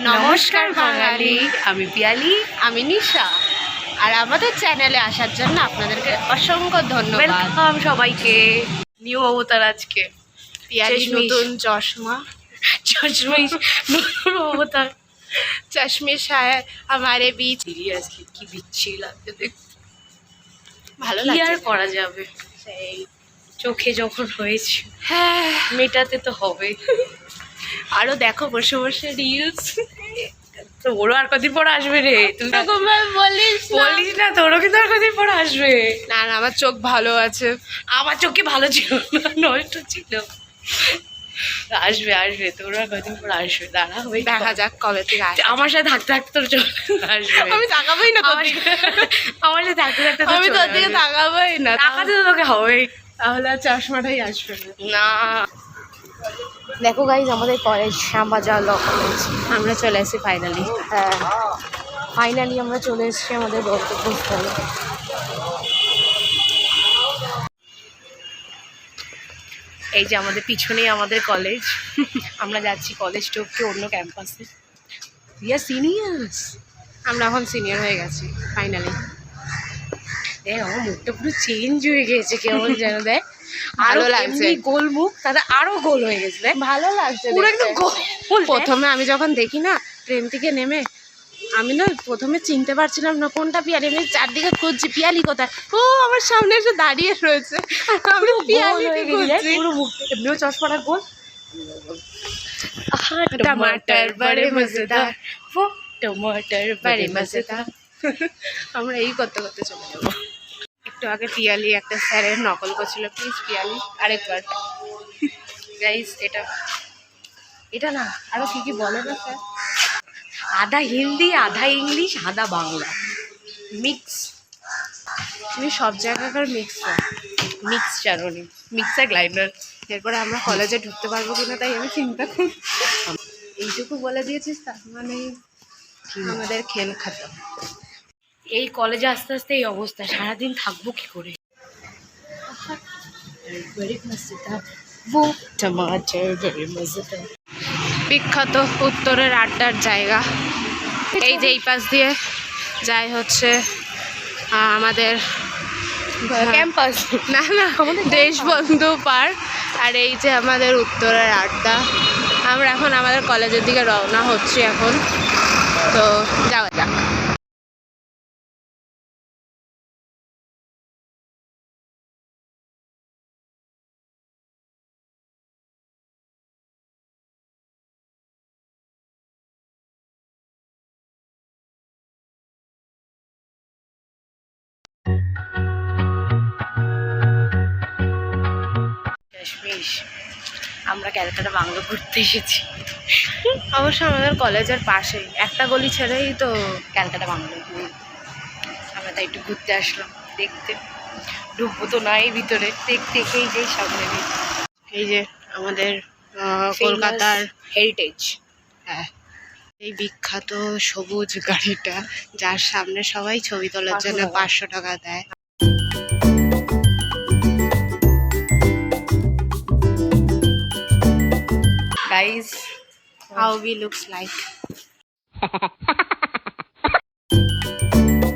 নমস্কার বাঙালি। আমি পিয়ালি। আমি নিশা। আর আমাদের চ্যানেলে আসার জন্য আপনাদেরকে অসংখ্য ধন্যবাদ। সবাইকে। নিউ অবতার আজকে। পিয়ালি নতুন চশমা। চশমাই নতুন অবতার। চশমিশ হ্যাঁ আমারে বীচ আজকে কি বিচ্ছিরি লাগছে দেখতে ভালো কি আর করা যাবে? সেই। চোখে যখন হয়েছে। হ্যাঁ। মেটাতে তো হবে আরও দেখো বসে বসে রিলস তো ওরও আর কদিন পর আসবে রে। তুই বলিস। বলিস না তোরও কিন্তু আর কদিন পর আসবে। না না আমার চোখ ভালো আছে। আমার চোখে ভালো ছিল না নষ্ট ছিল। আসবে আসবে তোর আর কদিন পর আসবে। দাঁড়া ওই দেখা যাক কবে থেকে আসে আমার সাথে থাকতে থাকতে তোর চলে আসবে। আমি তাকাবোই না আমার সাথে থাকতে থাকতে আমি তোর দিকে আসবে। তাকাবোই না। তাকাতে তো তোকে হবে তাহলে আর চশমাটাই আসবে না। দেখো গাইজ আমাদের কলেজ শ্যামবাজার ল কলেজ আমরা চলে এসেছি ফাইনালি হ্যাঁ। ফাইনালি আমরা চলে এসেছি আমাদের গন্তব্যস্থলে। এই যে আমাদের পিছনেই আমাদের কলেজ আমরা যাচ্ছি কলেজ টপকে অন্য ক্যাম্পাসে ইয়া সিনিয়র্স আমরা এখন সিনিয়র হয়ে গেছি ফাইনালি মুখটা পুরো চেঞ্জ হয়ে গেছে কেমন যেন দেখ। আরও লাগছে। গোল মুখ তাতে আরও গোল হয়ে গেছে দেখ। ভালো লাগছে প্রথমে আমি যখন দেখি না ট্রেন থেকে নেমে আমি না প্রথমে চিনতে পারছিলাম না কোনটা পিয়ালি আমি চারদিকে খুঁজছি পিয়ালি কোথায়? ও আমার সামনে এসে দাঁড়িয়ে রয়েছে। পিয়ালি এমনিও চশমাটা গোল? টমাটার বড়ে মজেদার। ও টমাটার বড়ে মজেদার। আমরা এই করতে করতে চলে যাব। একটু আগে পিয়ালি একটা স্যারের নকল করছিল প্লিজ পিয়ালি আরেকবার। গাইস এটা এটা না আরও কি কি বলে না স্যার? আধা হিন্দি আধা ইংলিশ আধা বাংলা। মিক্স তুমি সব জায়গাকার মিক্স মিক্স জানি মিক্সার গ্লাইন্ডার এরপরে আমরা কলেজে ঢুকতে পারব কিনা তাই আমি চিন্তা করি। এইটুকু বলে দিয়েছিস তার মানে আমাদের খেল খাতাম। এই কলেজে আস্তে আস্তে এই অবস্থা সারাদিন থাকব কি করে? বিখ্যাত উত্তরের আড্ডার জায়গা। এই যে এই পাশ দিয়ে যাই হচ্ছে আমাদের ক্যাম্পাস। না না দেশবন্ধু পার্ক আর এই যে আমাদের উত্তরের আড্ডা। আমরা এখন আমাদের কলেজের দিকে রওনা হচ্ছি এখন। তো যাওয়া যাক। শেষমেশ আমরা ক্যালকাটা বাংলা ঘুরতে এসেছি। অবশ্য আমাদের কলেজের পাশেই। একটা গলি ছেড়েই তো ক্যালকাটা বাংলা আমরা তাই একটু ঘুরতে আসলাম দেখতে। ঢুকবো তো নাই ভিতরে। দেখতে দেখেই যাই সামনে এই যে আমাদের কলকাতার হেরিটেজ হ্যাঁ। এই বিখ্যাত সবুজ গাড়িটা যার সামনে সবাই ছবি তোলার জন্য পাঁচশো টাকা দেয়। guys how we looks like.